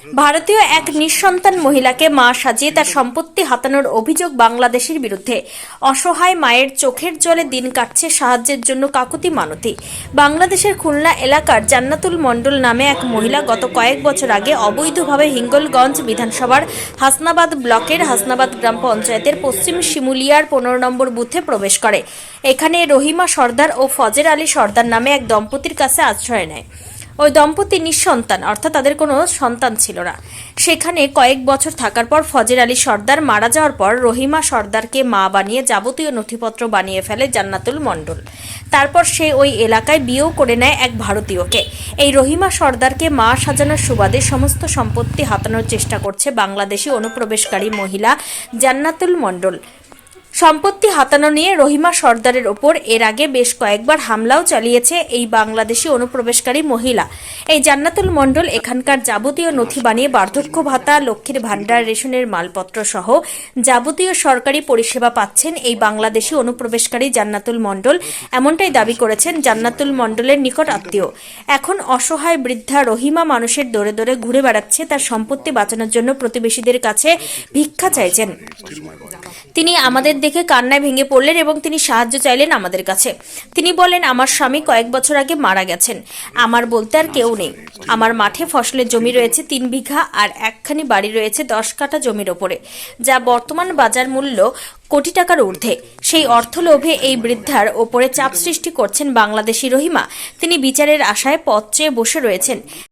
ভারতীয় এক নিঃসন্তান মহিলাকে মা সাজিয়ে তার সম্পত্তি হাতানোর অভিযোগ বাংলাদেশের বিরুদ্ধে। অসহায় মায়ের চোখের জলে দিন কাটছে সাহায্যের জন্য কাকুতি মানতি। বাংলাদেশের খুলনা এলাকার জান্নাতুল মণ্ডল নামে এক মহিলা গত কয়েক বছর আগে অবৈধভাবে হিঙ্গলগঞ্জ বিধানসভার হাসনাবাদ ব্লকের হাসনাবাদ গ্রাম পঞ্চায়েতের পশ্চিম শিমুলিয়ার পনেরো নম্বর বুথে প্রবেশ করে। এখানে রহিমা সর্দার ও ফজের আলী সর্দার নামে এক দম্পতির কাছে আশ্রয় নেয়। ওই দম্পতি নিঃসন্তান, অর্থাৎ তাদের কোনো সন্তান ছিল না। সেখানে কয়েক বছর থাকার পর ফজের আলী সর্দার মারা যাওয়ার পর রহিমা সর্দারকে মা বানিয়ে যাবতীয় নথিপত্র বানিয়ে ফেলে জান্নাতুল মণ্ডল। তারপর সে ওই এলাকায় বিয়েও করে নেয় এক ভারতীয়কে। এই রহিমা সর্দারকে মা সাজানোর সুবাদে সমস্ত সম্পত্তি হাতানোর চেষ্টা করছে বাংলাদেশি অনুপ্রবেশকারী মহিলা জান্নাতুল মণ্ডল। সম্পত্তি হাতানো নিয়ে রহিমা সর্দারের ওপর এর আগে বেশ কয়েকবার হামলাও চালিয়েছে এই বাংলাদেশি অনুপ্রবেশকারী মহিলা। এই জান্নাতুল মণ্ডল এখানকার যাবতীয় নথি বানিয়ে বার্ধক্য ভাতা, লক্ষ্মীর ভাণ্ডার, রেশনের মালপত্র সহ যাবতীয় সরকারি পরিষেবা পাচ্ছেন এই বাংলাদেশি অনুপ্রবেশকারী জান্নাতুল মণ্ডল। এমনটাই দাবি করেছেন জান্নাতুল মণ্ডলের নিকট আত্মীয়। এখন অসহায় বৃদ্ধা রহিমা মানুষের দৌড়ে দৌড়ে ঘুরে বেড়াচ্ছে, তার সম্পত্তি বাঁচানোর জন্য প্রতিবেশীদের কাছে ভিক্ষা চাইছেন। তিনি আমাদের দেখে কান্নায় ভেঙে পড়লেন এবং তিনি সাহায্য চাইলেন আমাদের কাছে। তিনি বলেন, আমার স্বামী কয়েক বছর আগে মারা গেছেন। আমার বলতে আর কেউ নেই। আমার মাঠে ফসলের জমি রয়েছে তিন বিঘা আর একখানি বাড়ি রয়েছে দশ কাঠা জমির ওপরে, যা বর্তমান বাজার মূল্য কোটি টাকার ঊর্ধ্বে। সেই অর্থ লোভে এই বৃদ্ধার ওপরে চাপ সৃষ্টি করছেন বাংলাদেশি রহিমা। তিনি বিচারের আশায় পথ চেয়ে বসে রয়েছেন।